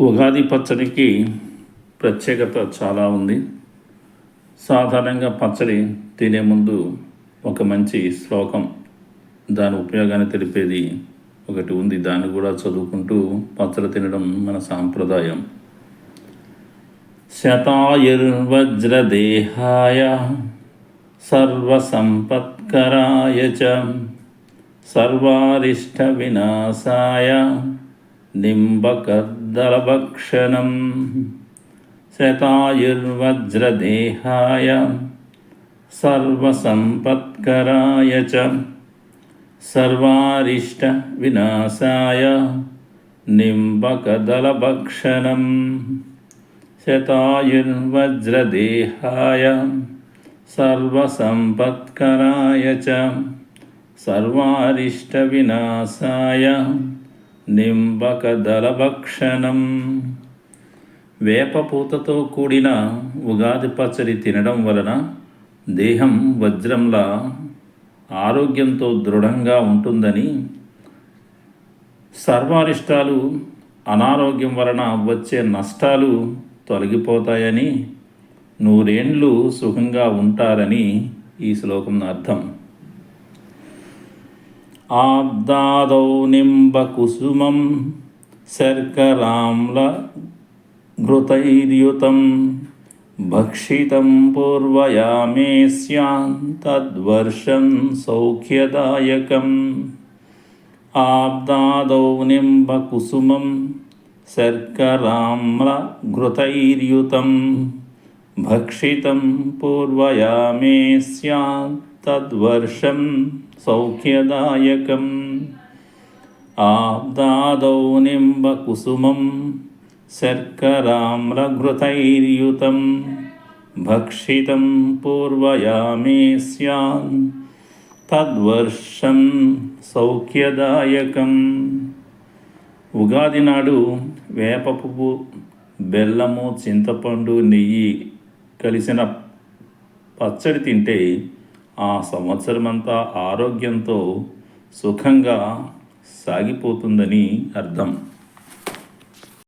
ఉగాది పచ్చడికి ప్రత్యేకత చాలా ఉంది. సాధారణంగా పచ్చడి తినే ముందు ఒక మంచి శ్లోకం దాని ఉపయోగాన్ని తెలిపేది ఒకటి ఉంది. దాన్ని కూడా చదువుకుంటూ పచ్చడి తినడం మన సాంప్రదాయం. శతాయుర్వజ్రదేహాయ సర్వసంపత్కరాయ చ సర్వారిష్ట వినాశాయ నింబకద్దలభక్షణం శతాయుర్వజ్రదేహాయ సర్వసంపత్కరాయ చ సర్వారిష్ట వినాశాయ నింబకదలభక్షణం శతాయుర్వజ్రదేహాయ సర్వసంపత్కరాయ చ సర్వారిష్ట వినాశాయ నింబకదలభక్షణం. వేపపూతతో కూడిన ఉగాది పచ్చడి తినడం వలన దేహం వజ్రంలా ఆరోగ్యంతో దృఢంగా ఉంటుందని సర్వారిష్టాలు అనారోగ్యం వలన వచ్చే నష్టాలు తొలగిపోతాయని నూరేండ్లు సుఖంగా ఉంటారని ఈ శ్లోకం అర్థం. ఆబ్దాదౌ నింబకుసుమం శర్కరాంల ఘృతైర్యుతం భక్షితం పూర్వయామే స్యాన్ సౌఖ్యదాయకం. ఆబ్దాదౌ నింబకుసుమం శర్కరామ్ర ఘృతైర్యుతం భక్షితం పూర్వయామే తద్వర్షం సౌఖ్యదాయకం ఆబ్దాదౌ నింబకుసుమం శర్కరామ్రఘృతైర్యుతం భక్షితం పూర్వయామే స్యాన్ తద్వర్షం సౌఖ్యదాయకం ఉగాది నాడు వేప బెల్లము చింతపండు నెయ్యి కలిసిన పచ్చడి తింటే ఆ సంవత్సరమంతా ఆరోగ్యంతో సుఖంగా సాగిపోతుందని అర్థం.